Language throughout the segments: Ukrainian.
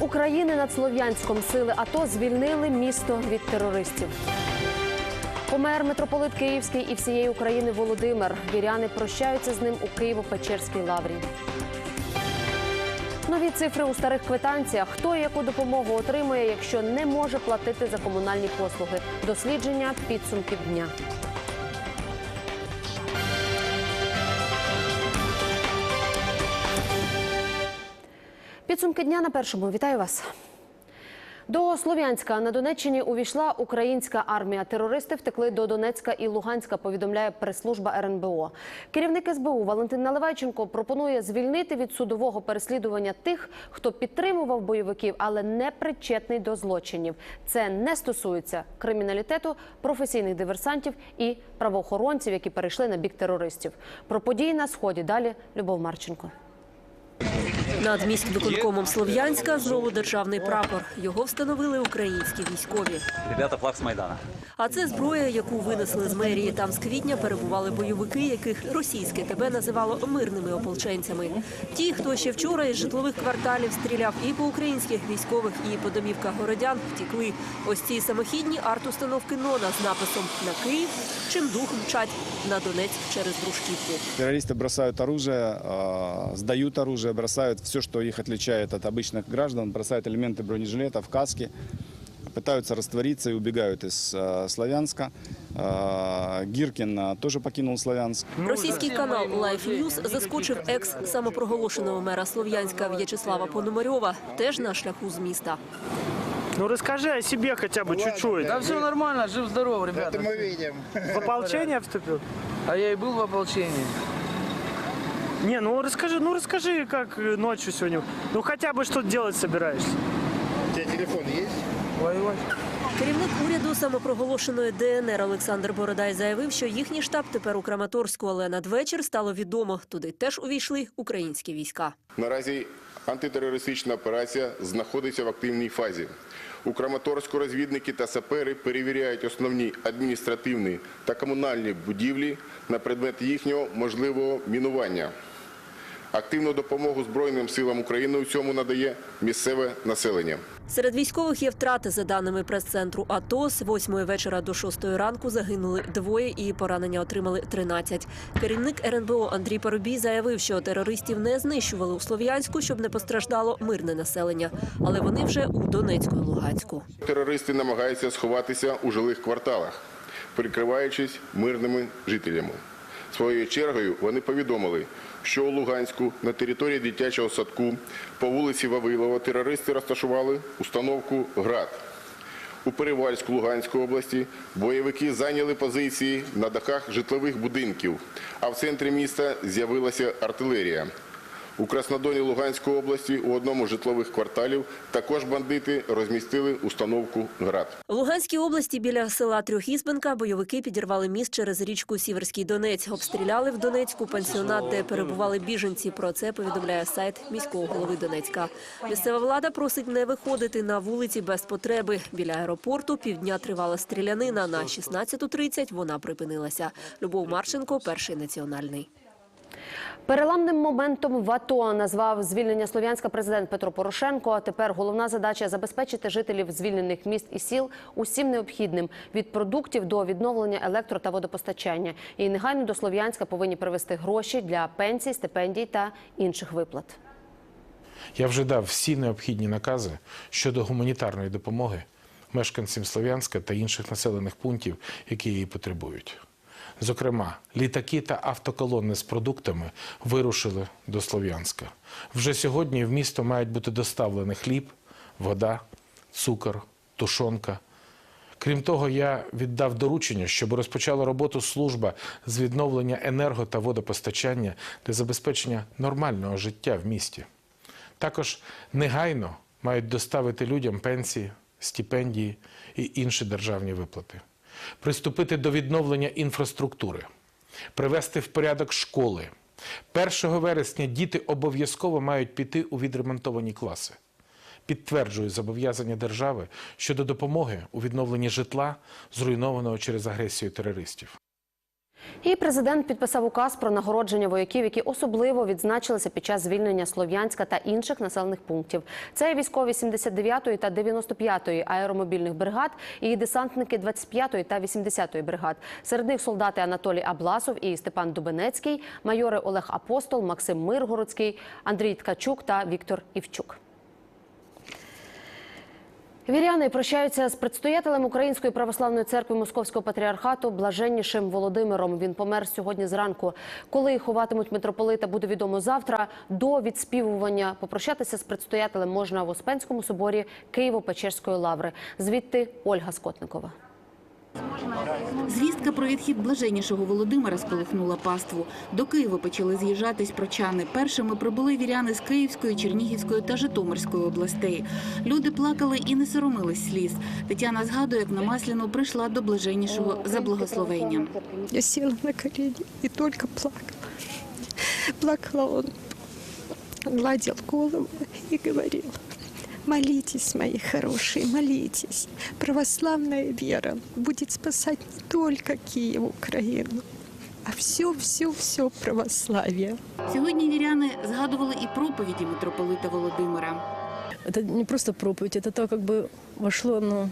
України над Слов'янськом сили АТО звільнили місто від терористів. Помер митрополит Київський і всієї України Володимир. Віряни прощаються з ним у Києво-Печерській лаврі. Нові цифри у старих квитанціях. Хто яку допомогу отримує, якщо не може платити за комунальні послуги? Дослідження підсумків дня. Підсумки дня на першому. Вітаю вас. До Слов'янська на Донеччині увійшла українська армія. Терористи втекли до Донецька і Луганська. Повідомляє прес-служба РНБО. Керівник СБУ Валентин Наливайченко пропонує звільнити від судового переслідування тих, хто підтримував бойовиків, але не причетний до злочинів. Це не стосується криміналітету, професійних диверсантів і правоохоронців, які перейшли на бік терористів. Про події на сході далі Любов Марченко. Над міськвиконкомом Слов'янська знову державний прапор. Його встановили українські військові. Ребята, флаг с Майдана. А це зброя, яку винесли з мерії. Там з квітня перебували бойовики, яких російське ТБ називало мирними ополченцями. Ті, хто ще вчора із житлових кварталів стріляв і по українських військових, і по домівках городян, втікли. Ось ці самохідні арт-установки «Нона» з написом «На Київ», чим дух мчать на Донецьк через Дружківку. Террористы бросают оружие, сдают оружие, бросают все, что их отличает от обычных граждан, бросают элементы бронежилетов, каски, пытаются раствориться и убегают из э, Славянска. Э, Гиркин э, тоже покинул Славянск. Російський канал Life News заскочив екс самопроголошеного мера Слов'янська В'ячеслава Пономарьова, теж на шляху з міста. Ну расскажи о себе хотя бы чуть-чуть. Да все нормально, жив-здоров, ребята. мы видим. В ополчение вступил? А я и был в ополчении. Не, ну расскажи, ну расскажи, как э, ночью сегодня. Ну хотя бы что делать собираешься. У тебя телефон есть? Воевать. Керівник уряду самопроголошеної ДНР Олександр Бородай заявив, що їхній штаб тепер у Краматорську, але надвечір стало відомо, туди теж увійшли українські війська. Наразі антитерористична операція знаходиться в активній фазі. У Краматорську розвідники та сапери перевіряють основні адміністративні та комунальні будівлі на предмет їхнього можливого мінування. Активну допомогу Збройним силам України у цьому надає місцеве населення. Серед військових є втрати. За даними прес-центру АТО, з 8 вечора до 6 ранку загинули двоє і поранення отримали 13. Керівник РНБО Андрій Парубій заявив, що терористів не знищували у Слов'янську, щоб не постраждало мирне населення. Але вони вже у Донецьку і Луганську. Терористи намагаються сховатися у жилих кварталах, прикриваючись мирними жителями. Своєю чергою вони повідомили, що у Луганську на території дитячого садку по вулиці Вавилова терористи розташували установку «Град». У Перевальську Луганської області бойовики зайняли позиції на дахах житлових будинків, а в центрі міста з'явилася артилерія. У Краснодоні Луганської області у одному з житлових кварталів також бандити розмістили установку «Град». В Луганській області біля села Трьохізбенка бойовики підірвали міст через річку Сіверський Донець. Обстріляли в Донецьку пансіонат, де перебували біженці. Про це повідомляє сайт міського голови Донецька. Місцева влада просить не виходити на вулиці без потреби. Біля аеропорту півдня тривала стрілянина. На 16.30 вона припинилася. Любов Марченко, перший національний. Переламним моментом в АТО назвав звільнення Слов'янська президент Петро Порошенко. А тепер головна задача забезпечити жителів звільнених міст і сіл усім необхідним від продуктів до відновлення електро та водопостачання. І негайно до Слов'янська повинні привезти гроші для пенсій, стипендій та інших виплат. Я вже дав всі необхідні накази щодо гуманітарної допомоги мешканцям Слов'янська та інших населених пунктів, які її потребують. Зокрема, літаки та автоколони з продуктами вирушили до Слов'янська. Вже сьогодні в місто мають бути доставлені хліб, вода, цукор, тушонка. Крім того, я віддав доручення, щоб розпочала роботу служба з відновлення енерго та водопостачання для забезпечення нормального життя в місті. Також негайно мають доставити людям пенсії, стипендії і інші державні виплати, приступити до відновлення інфраструктури, привести в порядок школи. 1 вересня діти обов'язково мають піти у відремонтовані класи. Підтверджую зобов'язання держави щодо допомоги у відновленні житла, зруйнованого через агресію терористів. І президент підписав указ про нагородження вояків, які особливо відзначилися під час звільнення Слов'янська та інших населених пунктів. Це військові 79-ї та 95-ї аеромобільних бригад і десантники 25-ї та 80-ї бригад. Серед них солдати Анатолій Абласов і Степан Дубенецький, майори Олег Апостол, Максим Миргородський, Андрій Ткачук та Віктор Івчук. Віряни прощаються з предстоятелем Української православної церкви Московського патріархату блаженнішим Володимиром. Він помер сьогодні зранку. Коли ховатимуть митрополита, буде відомо завтра. До відспівування попрощатися з предстоятелем можна в Успенському соборі Києво-Печерської лаври. Звідти Ольга Скотникова. Звістка про відхід блаженнішого Володимира сколихнула паству. До Києва почали з'їжджатись прочани. Першими прибули віряни з Київської, Чернігівської та Житомирської областей. Люди плакали і не соромились сліз. Тетяна згадує, як на Масляну прийшла до блаженнішого за благословенням. Я села на колени и только плакала. Плакала он, гладил голову и говорил, молитесь, мои хорошие, молитесь. Православная вера будет спасать не только Киев, Украину, а все-все-все православие. Сьогодні віряни згадували і проповіді митрополита Володимира. Это не просто проповедь, это так как бы вошло ну,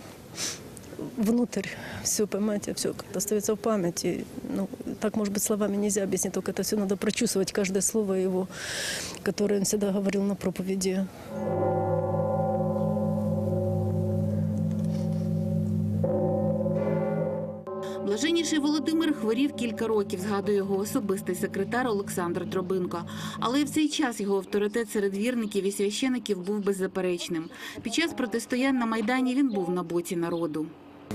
внутрь все, понимаете, все как-то остается в памяти. Ну, так, может быть, словами нельзя объяснить, только это все надо прочувствовать, каждое слово его, которое он всегда говорил на проповеди. Володимир хворів кілька років, згадує його особистий секретар Олександр Дробинко. Але в цей час його авторитет серед вірників і священиків був беззаперечним. Під час протистоянь на Майдані він був на боці народу.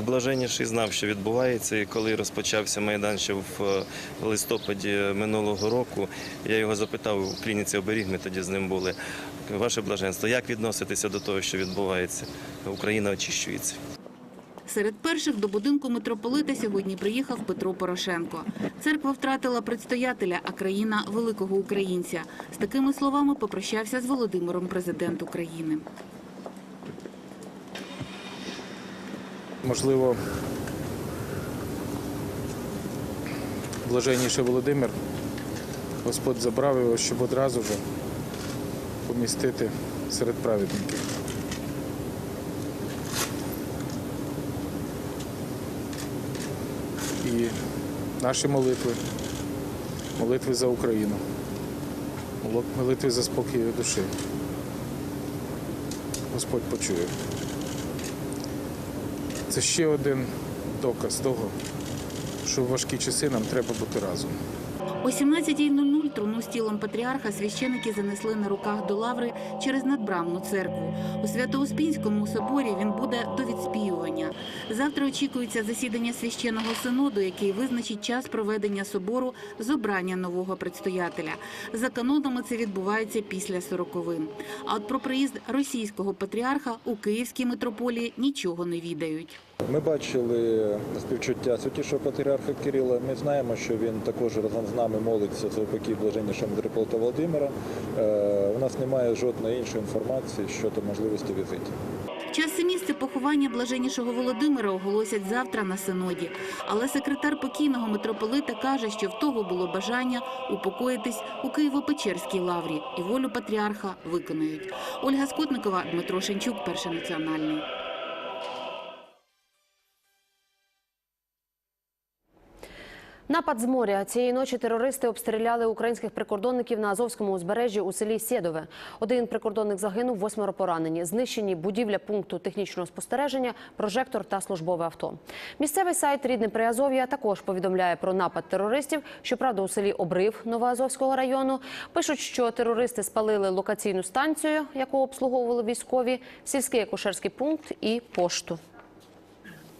Блаженніший знав, що відбувається, і коли розпочався майдан ще в е, листопаді минулого року, я його запитав у клініці оберіг. Ми тоді з ним були. Ваше блаженство, як відноситися до того, що відбувається? Україна очищується. Серед перших до будинку митрополита сьогодні приїхав Петро Порошенко. Церква втратила предстоятеля, а країна – великого українця. З такими словами попрощався з Володимиром президент України. Можливо, блаженніший Володимир, Господь забрав його, щоб одразу вже помістити серед праведників. І наші молитви, молитви за Україну, молитви за спокій душі. Господь почує. Це ще один доказ того, що в важкі часи нам треба бути разом. О 17.00 труну з тілом патріарха священики занесли на руках до лаври через надбрамну церкву. У Свято-Успінському соборі він буде до відспівування. Завтра очікується засідання священного синоду, який визначить час проведення собору з обрання нового предстоятеля. За канонами це відбувається після сороковин. А от про приїзд російського патріарха у Київській митрополії нічого не відають. Ми бачили співчуття святішого патріарха Кирила. Ми знаємо, що він також разом з нами молиться за упокій блаженнішого митрополита Володимира. Е, У нас немає жодної іншої інформації щодо можливості візитів. Час і місце поховання блаженнішого Володимира оголосять завтра на синоді. Але секретар покійного митрополита каже, що в того було бажання упокоїтись у Києво-Печерській лаврі і волю патріарха виконають. Ольга Скотникова, Дмитро Шенчук, перший національний. Напад з моря цієї ночі терористи обстріляли українських прикордонників на Азовському узбережжі у селі Сєдове. Один прикордонник загинув, восьмеро поранені. Знищені будівля пункту технічного спостереження, прожектор та службове авто. Місцевий сайт Рідне Приазов'я також повідомляє про напад терористів. Щоправда, у селі Обрив Новоазовського району пишуть, що терористи спалили локаційну станцію, яку обслуговували військові, сільський акушерський пункт і пошту.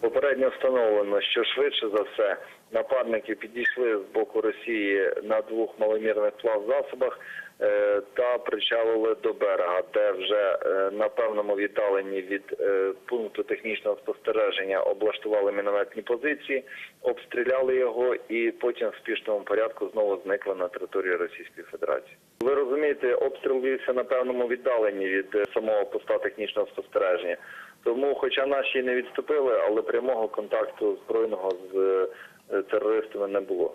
Попередньо встановлено, що швидше за все нападники підійшли з боку Росії на двох маломірних плавзасобах е, та причалили до берега, де вже е, на певному віддаленні від е, пункту технічного спостереження облаштували мінометні позиції, обстріляли його і потім в спішному порядку знову зникли на території Російської Федерації. Ви розумієте, обстріл вівся на певному віддаленні від самого поста технічного спостереження. Тому, хоча наші не відступили, але прямого контакту збройного з терористами не було.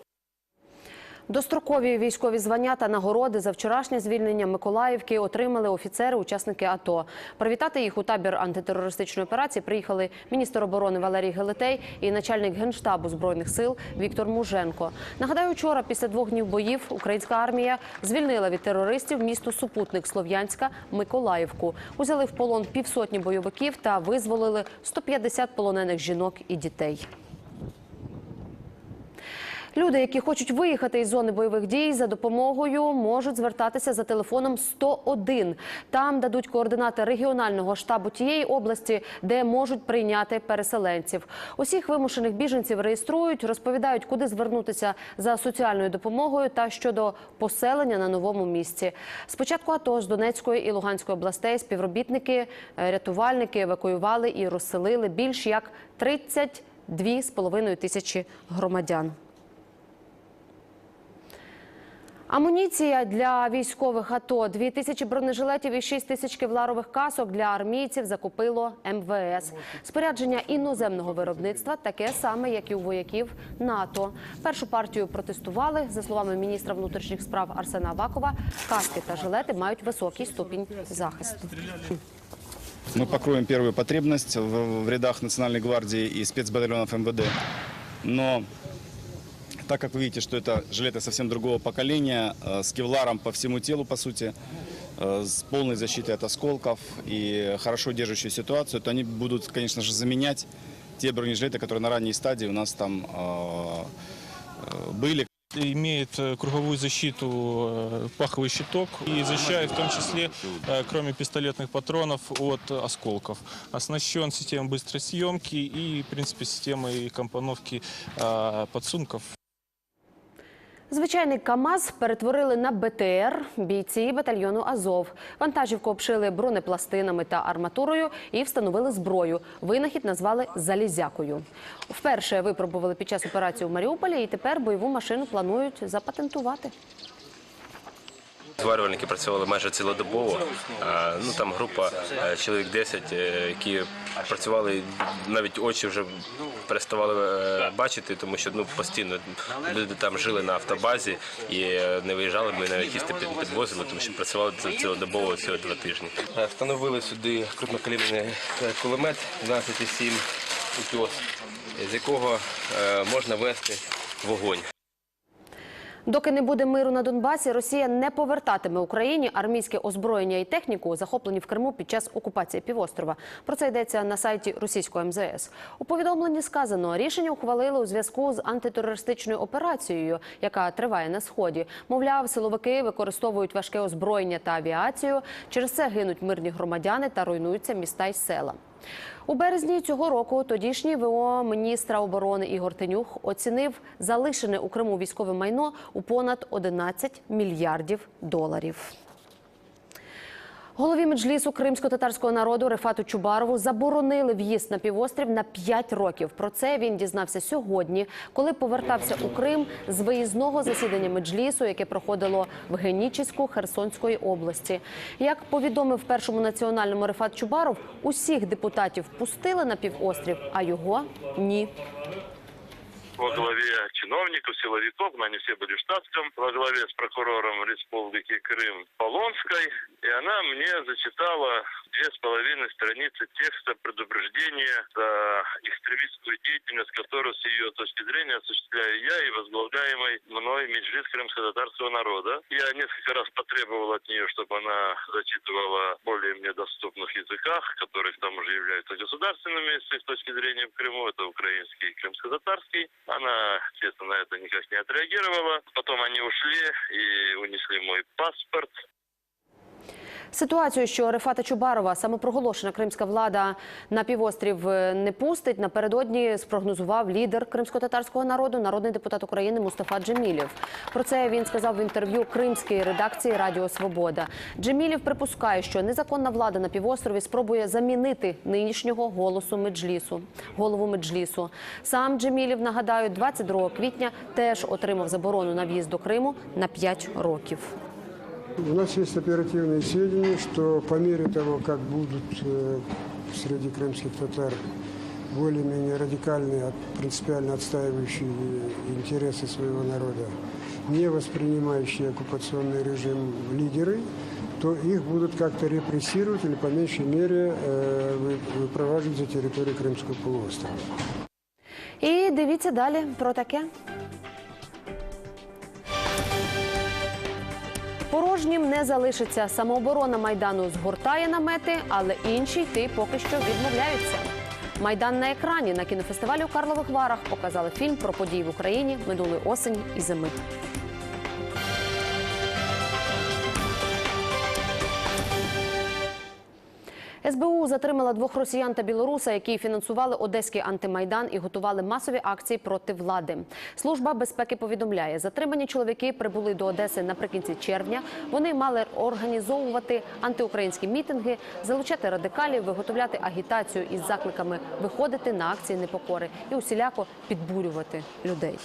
Дострокові військові звання та нагороди за вчорашнє звільнення Миколаївки отримали офіцери-учасники АТО. Привітати їх у табір антитерористичної операції приїхали міністр оборони Валерій Гелетей і начальник генштабу збройних сил Віктор Муженко. Нагадаю, вчора після двох днів боїв українська армія звільнила від терористів місто супутник Слов'янська Миколаївку. Узяли в полон півсотні бойовиків та визволили 150 полонених жінок і дітей. Люди, які хочуть виїхати із зони бойових дій за допомогою, можуть звертатися за телефоном 101. Там дадуть координати регіонального штабу тієї області, де можуть прийняти переселенців. Усіх вимушених біженців реєструють, розповідають, куди звернутися за соціальною допомогою та щодо поселення на новому місці. Спочатку АТО з Донецької і Луганської областей співробітники, е, рятувальники евакуювали і розселили більш як 32,5 тисячі громадян. Амуніція для військових АТО, 2 тисячі бронежилетів і 6 тисяч кевларових касок для армійців закупило МВС. Спорядження іноземного виробництва таке саме, як і у вояків НАТО. Першу партію протестували. За словами міністра внутрішніх справ Арсена Авакова, каски та жилети мають високий ступінь захисту. Мы покроем первую потребность в, рядах Национальной гвардии и спецбатальонов МВД. Но так как вы видите, что это жилеты совсем другого поколения, э, с кевларом по всему телу, по сути, э, с полной защитой от осколков и хорошо держащей ситуацию, то они будут, конечно же, заменять те бронежилеты, которые на ранней стадии у нас там э, были. имеет круговую защиту паховый щиток и защищает в том числе, кроме пистолетных патронов, от осколков. Оснащен системой быстрой съемки и, в принципе, системой компоновки подсумков. Звичайний КАМАЗ перетворили на БТР бійці батальйону Азов. Вантажівку обшили бронепластинами та арматурою і встановили зброю. Винахід назвали залізякою. Вперше випробували під час операції в Маріуполі, і тепер бойову машину планують запатентувати. Зварювальники працювали майже цілодобово. Ну там група е, чоловік 10, е, які працювали навіть очі вже переставали е, бачити, тому що ну постійно люди там жили на автобазі і не виїжджали. Ми навіть їсти підвозили, тому що працювали цілодобово всього два тижні. Встановили сюди крупнокаліберний е, кулемет 12,7 «Утьос», з якого можна вести вогонь. Доки не буде миру на Донбасі, Росія не повертатиме Україні армійське озброєння і техніку, захоплені в Криму під час окупації півострова. Про це йдеться на сайті російського МЗС. У повідомленні сказано, рішення ухвалили у зв'язку з антитерористичною операцією, яка триває на сході. Мовляв, силовики використовують важке озброєння та авіацію. Через це гинуть мирні громадяни та руйнуються міста й села. У березні цього року тодішній ВО міністра оборони Ігор Тенюх оцінив залишене у Криму військове майно у понад 11 мільярдів доларів. Голові меджлісу кримсько-татарського народу Рефату Чубарову заборонили в'їзд на півострів на 5 років. Про це він дізнався сьогодні, коли повертався у Крим з виїзного засідання меджлісу, яке проходило в Генічеську Херсонської області. Як повідомив першому національному Рефат Чубаров, усіх депутатів пустили на півострів, а його ні. Во главе чиновников, силовиков, но они все были в штатском, во главе с прокурором Республики Крым Полонской. И она мне зачитала две с половиной страницы текста предупреждения за экстремистскую деятельность, которую с ее точки зрения осуществляю я и возглавляемый мной Меджлис крымско-татарского народа. Я несколько раз потребовал от нее, чтобы она зачитывала более мне доступных языках, которые к тому же являются государственными с их точки зрения в Крыму. Это украинский и крымско-татарский. Она, естественно, на это никак не отреагировала. Потом они ушли и унесли мой паспорт. Ситуацію, що Рефата Чубарова, самопроголошена кримська влада на півострів е, не пустить, напередодні спрогнозував лідер кримсько-татарського народу, народний депутат України Мустафа Джемілєв. Про це він сказав в інтерв'ю кримській редакції Радіо Свобода. Джемілєв припускає, що незаконна влада на півострові спробує замінити нинішнього голосу меджлісу, голову меджлісу. Сам Джемілєв, нагадаю, 22 квітня теж отримав заборону на в'їзд до Криму на 5 років. У нас есть оперативные сведения, что по мере того, как будут э, среди крымских татар более-менее радикальные, от- принципиально отстаивающие интересы своего народа не воспринимающие оккупационный режим лидеры, то их будут как-то репрессировать или по меньшей мере э, вы- выпроваживать за территорию Крымского полуострова. І дивіться далі про таке. Порожнім не залишиться. Самооборона майдану згортає намети, але інші йти поки що відмовляються. Майдан на екрані на кінофестивалі у Карлових Варах показали фільм про події в Україні минулої осені і зими. СБУ затримала двох росіян та білоруса, які фінансували одеський антимайдан і готували масові акції проти влади. Служба безпеки повідомляє, затримані чоловіки прибули до Одеси наприкінці червня. Вони мали організовувати антиукраїнські мітинги, залучати радикалів, виготовляти агітацію із закликами виходити на акції непокори і усіляко підбурювати людей.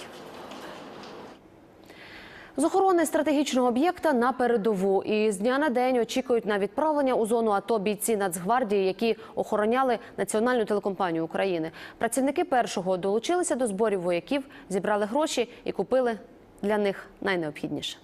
З охорони стратегічного об'єкта на передову і з дня на день очікують на відправлення у зону АТО бійці Нацгвардії, які охороняли національну телекомпанію України. Працівники першого долучилися до зборів вояків, зібрали гроші і купили для них найнеобхідніше.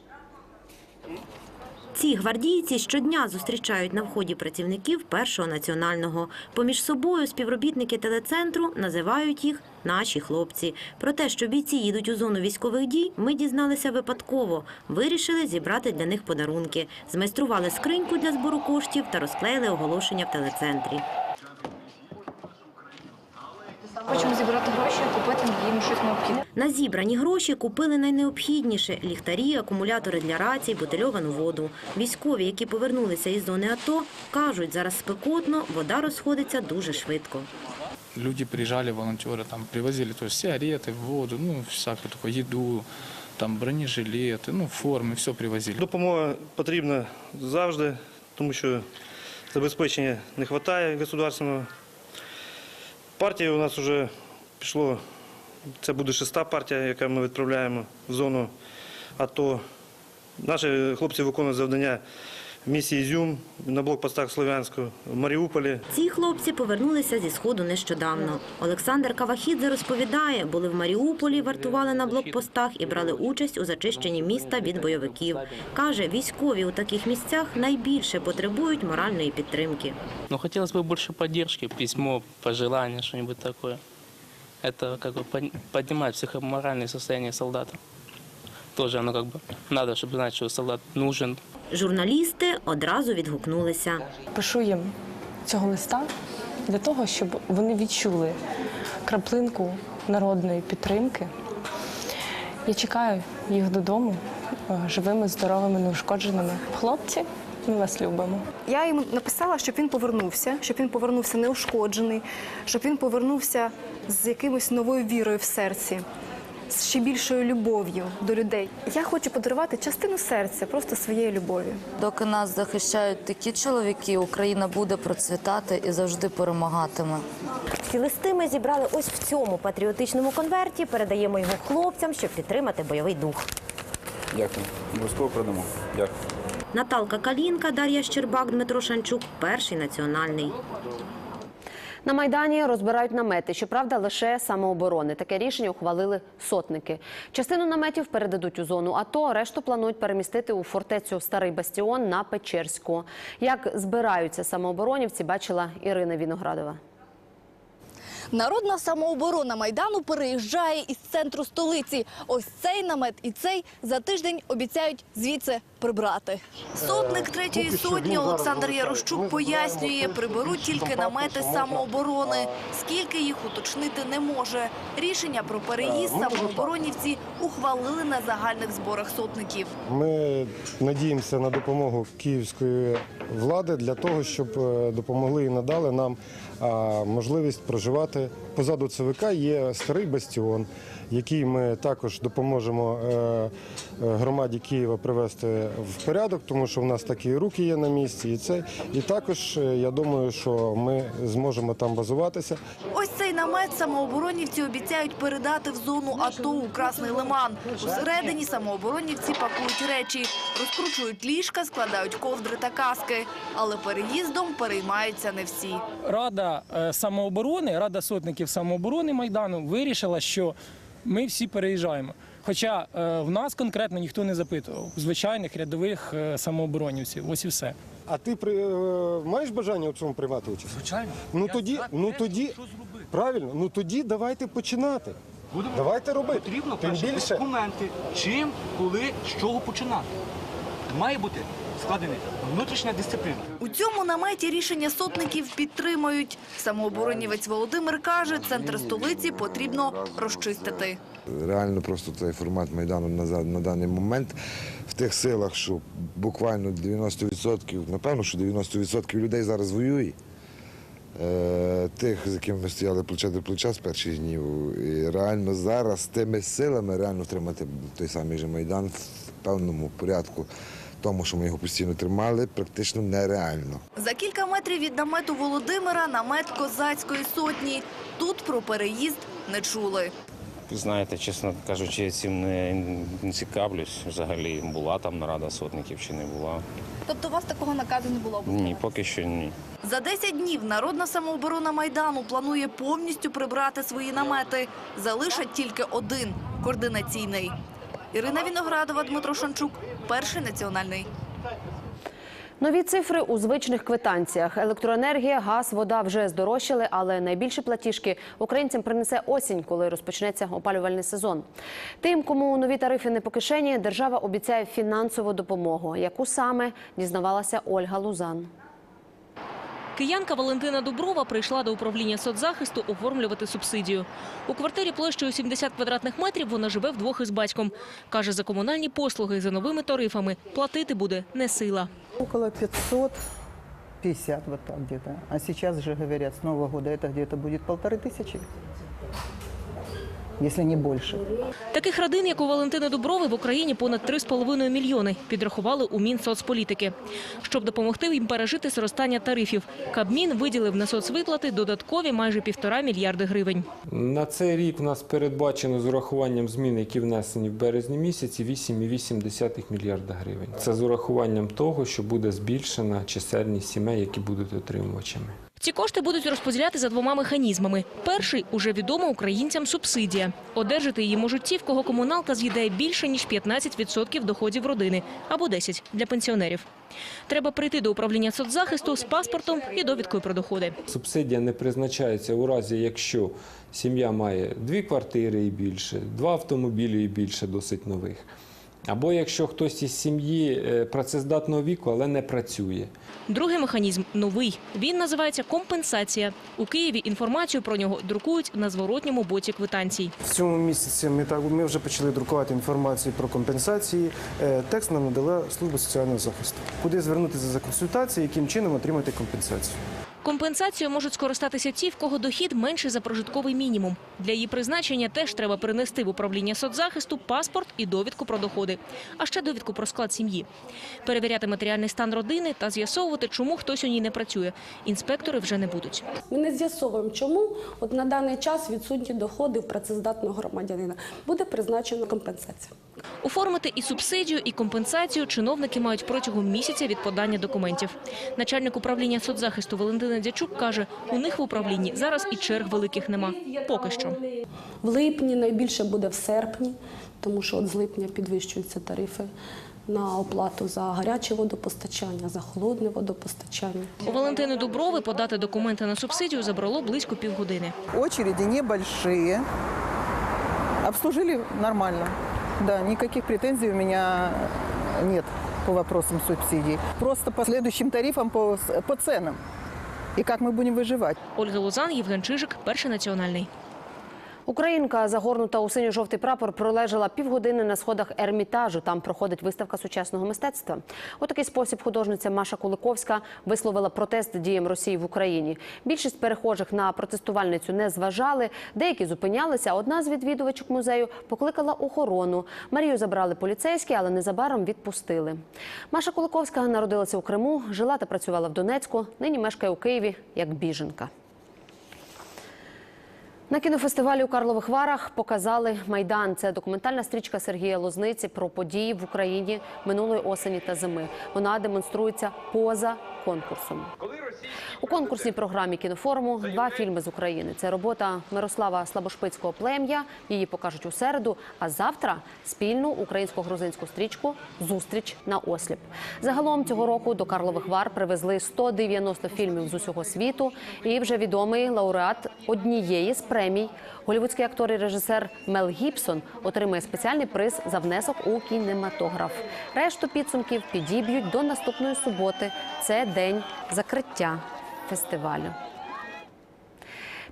Ці гвардійці щодня зустрічають на вході працівників першого національного. Поміж собою співробітники телецентру називають їх наші хлопці. Про те, що бійці їдуть у зону військових дій, ми дізналися випадково. Вирішили зібрати для них подарунки. Змайстрували скриньку для збору коштів та розклеїли оголошення в телецентрі. Хочемо зібрати гроші, купити їм щось необхідне. На зібрані гроші купили найнеобхідніше – ліхтарі, акумулятори для рацій, бутильовану воду. Військові, які повернулися із зони АТО, кажуть, зараз спекотно, вода розходиться дуже швидко. Люди приезжали, волонтеры, там привозили то есть сигареты, воду, ну, всякую такую еду, там бронежилеты, ну, форми, все привозили. Допомога потрібна завжди, тому що забезпечення не вистачає государственного. Партія у нас вже пішло, це буде шеста партія, яку ми відправляємо в зону АТО. Наші хлопці виконують завдання місії Ізюм на блокпостах Слов'янську, в Маріуполі. Ці хлопці повернулися зі Сходу нещодавно. Олександр Кавахідзе розповідає, були в Маріуполі, вартували на блокпостах і брали участь у зачищенні міста від бойовиків. Каже, військові у таких місцях найбільше потребують моральної підтримки. Ну, хотелось бы больше поддержки, письмо, пожелание, что-нибудь такое. Это как бы под- поднимает психоморальное состояние солдата. Тоже оно как бы надо, чтобы знать, что солдат нужен. Журналісти одразу відгукнулися. Пишу їм цього листа для того, щоб вони відчули краплинку народної підтримки. Я чекаю їх додому е, живими, здоровими, неушкодженими. Хлопці, ми вас любимо. Я йому написала, щоб він повернувся, щоб він повернувся неушкоджений, щоб він повернувся з якимось новою вірою в серці, з ще більшою любов'ю до людей. Я хочу подарувати частину серця, просто своєї любові. Доки нас захищають такі чоловіки, Україна буде процвітати і завжди перемагатиме. Ці листи ми зібрали ось в цьому патріотичному конверті. Передаємо його хлопцям, щоб підтримати бойовий дух. Дякую. Обов'язково продамо. Дякую. Наталка Калінка, Дар'я Щербак, Дмитро Шанчук, перший національний. На майдані розбирають намети. Щоправда, лише самооборони. Таке рішення ухвалили сотники. Частину наметів передадуть у зону АТО. Решту планують перемістити у фортецю Старий Бастіон на Печерську. Як збираються самооборонівці, бачила Ірина Віноградова. Народна самооборона Майдану переїжджає із центру столиці. Ось цей намет і цей за тиждень обіцяють звідси прибрати. Сотник третьої сотні Олександр Ярощук пояснює, приберуть тільки намети самооборони. Скільки їх уточнити не може. Рішення про переїзд самооборонівці ухвалили на загальних зборах сотників. Ми надіємося на допомогу київської влади для того, щоб е, допомогли і надали нам можливість проживати витрати. Позаду ЦВК є старий бастіон, який ми також допоможемо е, е, громаді Києва привести в порядок, тому що в нас такі руки є на місці. І це і також е, я думаю, що ми зможемо там базуватися. Ось цей намет самооборонівці обіцяють передати в зону АТО у Красний Лиман. Усередині самооборонівці пакують речі, розкручують ліжка, складають ковдри та каски. Але переїздом переймаються не всі. Рада самооборони, Рада сотників самооборони Майдану вирішила, що ми всі переїжджаємо. Хоча е, в нас конкретно ніхто не запитував, звичайних рядових е, самооборонівців. Ось і все. А ти при, е, маєш бажання у цьому приймати участь? Звичайно. Ну Я тоді, ну тоді, що зробити. правильно, ну тоді давайте починати. Будемо Давайте робити. Потрібно Тим більше- документи, чим, коли, з чого починати. Має бути складена внутрішня дисципліна. У цьому наметі рішення сотників підтримують. Самооборонівець Володимир каже, центр столиці потрібно розчистити. Реально просто цей формат Майдану на, на даний момент в тих силах, що буквально 90%, напевно, що 90% людей зараз воює. Е, тих, з якими ми стояли плече до плеча з перших днів. І реально зараз тими силами реально тримати той самий же Майдан в певному порядку, тому що ми його постійно тримали, практично нереально. За кілька метрів від намету Володимира намет козацької сотні. Тут про переїзд не чули. Знаєте, чесно кажучи, я цим не, не цікавлюсь. Взагалі була там нарада сотників чи не була. Тобто у вас такого наказу не було? Ні, поки що ні. За 10 днів народна самооборона Майдану планує повністю прибрати свої намети. Залишать тільки один – координаційний. Ірина Віноградова, Дмитро Шанчук. Перший національний. Нові цифри у звичних квитанціях. Електроенергія, газ, вода вже здорожчали, але найбільші платіжки українцям принесе осінь, коли розпочнеться опалювальний сезон. Тим, кому нові тарифи не по кишені, держава обіцяє фінансову допомогу. Яку саме дізнавалася Ольга Лузан. Киянка Валентина Дуброва прийшла до управління соцзахисту оформлювати субсидію. У квартирі площею 70 квадратних метрів вона живе вдвох із батьком. Каже, за комунальні послуги за новими тарифами платити буде не сила. Около 550 вот так где-то. А сейчас же говорят, с Нового года это где-то будет полторы тысячи, если не больше. Таких родин, як у Валентини Дуброви, в Україні понад 3,5 мільйони, підрахували у Мінсоцполітики. Щоб допомогти їм пережити зростання тарифів, Кабмін виділив на соцвиплати додаткові майже півтора мільярди гривень. На цей рік у нас передбачено з урахуванням змін, які внесені в березні місяці, 8,8 мільярда гривень. Це з урахуванням того, що буде збільшена чисельність сімей, які будуть отримувачами. Ці кошти будуть розподіляти за двома механізмами. Перший – уже відома українцям субсидія. Одержати її можуть ті, в кого комуналка з'їдає більше, ніж 15% доходів родини, або 10% для пенсіонерів. Треба прийти до управління соцзахисту з паспортом і довідкою про доходи. Субсидія не призначається у разі, якщо сім'я має дві квартири і більше, два автомобілі і більше досить нових. Або якщо хтось із сім'ї е, працездатного віку, але не працює. Другий механізм – новий. Він називається компенсація. У Києві інформацію про нього друкують на зворотньому боці квитанцій. В цьому місяці ми так ми вже почали друкувати інформацію про компенсації. Е, Текст нам надала служба соціального захисту. Куди звернутися за консультацією, яким чином отримати компенсацію? Компенсацією можуть скористатися ті, в кого дохід менший за прожитковий мінімум. Для її призначення теж треба принести в управління соцзахисту паспорт і довідку про доходи, а ще довідку про склад сім'ї. Перевіряти матеріальний стан родини та з'ясовувати, чому хтось у ній не працює. Інспектори вже не будуть. Ми не з'ясовуємо, чому от на даний час відсутні доходи в працездатного громадянина. Буде призначена компенсація. Оформити і субсидію, і компенсацію чиновники мають протягом місяця від подання документів. Начальник управління соцзахисту Валентина Дячук каже, у них в управлінні зараз і черг великих нема. Поки що. В липні найбільше буде в серпні, тому що от з липня підвищуються тарифи на оплату за гаряче водопостачання, за холодне водопостачання. У Валентини Дуброви подати документи на субсидію забрало близько півгодини. Очереди небольшие. Обслужили нормально. Да, никаких претензий у меня нет по вопросам субсидий. Просто по следующим тарифам, по, по ценам. И как мы будем выживать. Ольга Лузан, Євген Чижик, перший національний. Українка, загорнута у синьо-жовтий прапор, пролежала півгодини на сходах Ермітажу. Там проходить виставка сучасного мистецтва. У такий спосіб художниця Маша Куликовська висловила протест діям Росії в Україні. Більшість перехожих на протестувальницю не зважали. Деякі зупинялися. Одна з відвідувачок музею покликала охорону. Марію забрали поліцейські, але незабаром відпустили. Маша Куликовська народилася у Криму, жила та працювала в Донецьку. Нині мешкає у Києві як біженка. На кінофестивалі у Карлових Варах показали Майдан. Це документальна стрічка Сергія Лозниці про події в Україні минулої осені та зими. Вона демонструється поза конкурсом. У конкурсній програмі кінофоруму два фільми з України. Це робота Мирослава Слабошпицького плем'я. Її покажуть у середу. А завтра спільну українсько-грузинську стрічку Зустріч на осліп. Загалом цього року до Карлових Вар привезли 190 фільмів з усього світу. І вже відомий лауреат однієї з премій. Голівудський актор і режисер Мел Гібсон отримує спеціальний приз за внесок у кінематограф. Решту підсумків підіб'ють до наступної суботи. Це день закриття фестивалю.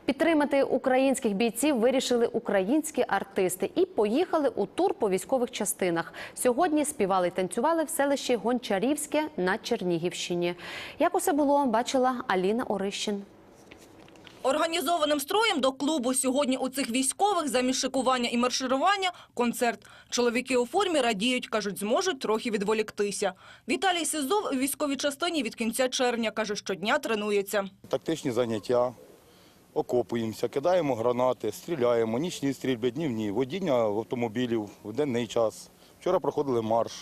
Підтримати українських бійців вирішили українські артисти і поїхали у тур по військових частинах. Сьогодні співали й танцювали в селищі Гончарівське на Чернігівщині. Як усе було, бачила Аліна Орищин. Організованим строєм до клубу сьогодні у цих військових замість шикування і марширування – концерт. Чоловіки у формі радіють, кажуть, зможуть трохи відволіктися. Віталій Сизов у військовій частині від кінця червня, каже, щодня тренується. Тактичні заняття, окопуємося, кидаємо гранати, стріляємо, нічні стрільби, днівні, водіння автомобілів в денний час. Вчора проходили марш.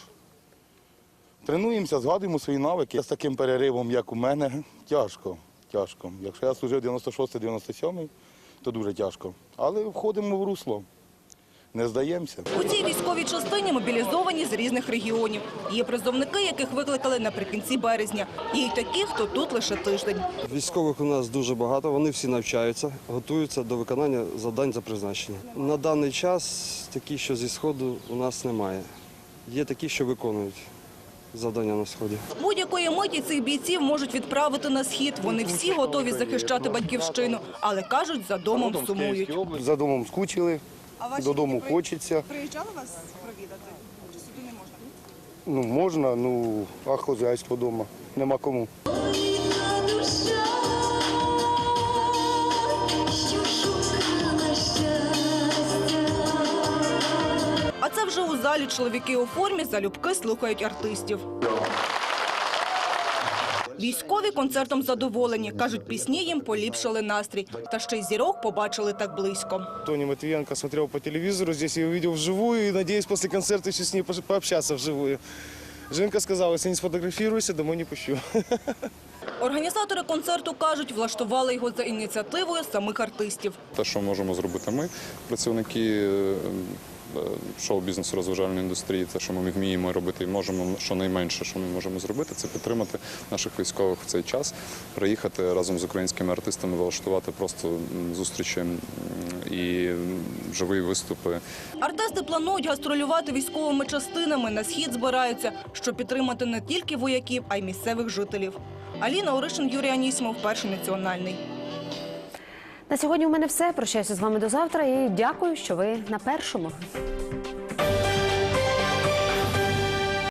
Тренуємося, згадуємо свої навики. З таким переривом, як у мене, тяжко. Тяжко. Якщо я служив 96-97, то дуже тяжко. Але входимо в русло, не здаємося. У цій військовій частині мобілізовані з різних регіонів. Є призовники, яких викликали наприкінці березня. Є й такі, хто тут лише тиждень. Військових у нас дуже багато, вони всі навчаються, готуються до виконання завдань за призначенням. На даний час такі, що зі сходу у нас немає. Є такі, що виконують завдання на сході. Будь-якої миті цих бійців можуть відправити на схід. Вони всі готові захищати батьківщину, але кажуть, за домом сумують. За домом скучили, додому хочеться. Приїжджали вас провідати? Чи сюди не можна? Ну, можна, ну, а хозяйство вдома. Нема кому. Це вже у залі чоловіки у формі залюбки слухають артистів. Військові концертом задоволені. Кажуть, пісні їм поліпшили настрій. Та ще й зірок побачили так близько. Тони Матвиенко смотрел по телевизору, здесь я увидел вживую и надеюсь после концерта еще с ней пош- пообщаться вживую. Женка сказала, если не сфотографируйся, домой не пущу. Організатори концерту кажуть, влаштували його за ініціативою самих артистів. Те, що можемо зробити ми, працівники е, шоу-бізнесу розважальної індустрії, те, що ми вміємо робити і можемо, щонайменше, що ми можемо зробити, це підтримати наших військових в цей час, приїхати разом з українськими артистами, влаштувати просто зустрічі і живі виступи. Артисти планують гастролювати військовими частинами. На схід збираються, щоб підтримати не тільки вояків, а й місцевих жителів. Аліна Оришин, Юрій Анісімов, перший національний. На сьогодні у мене все. Прощаюся з вами до завтра і дякую, що ви на першому.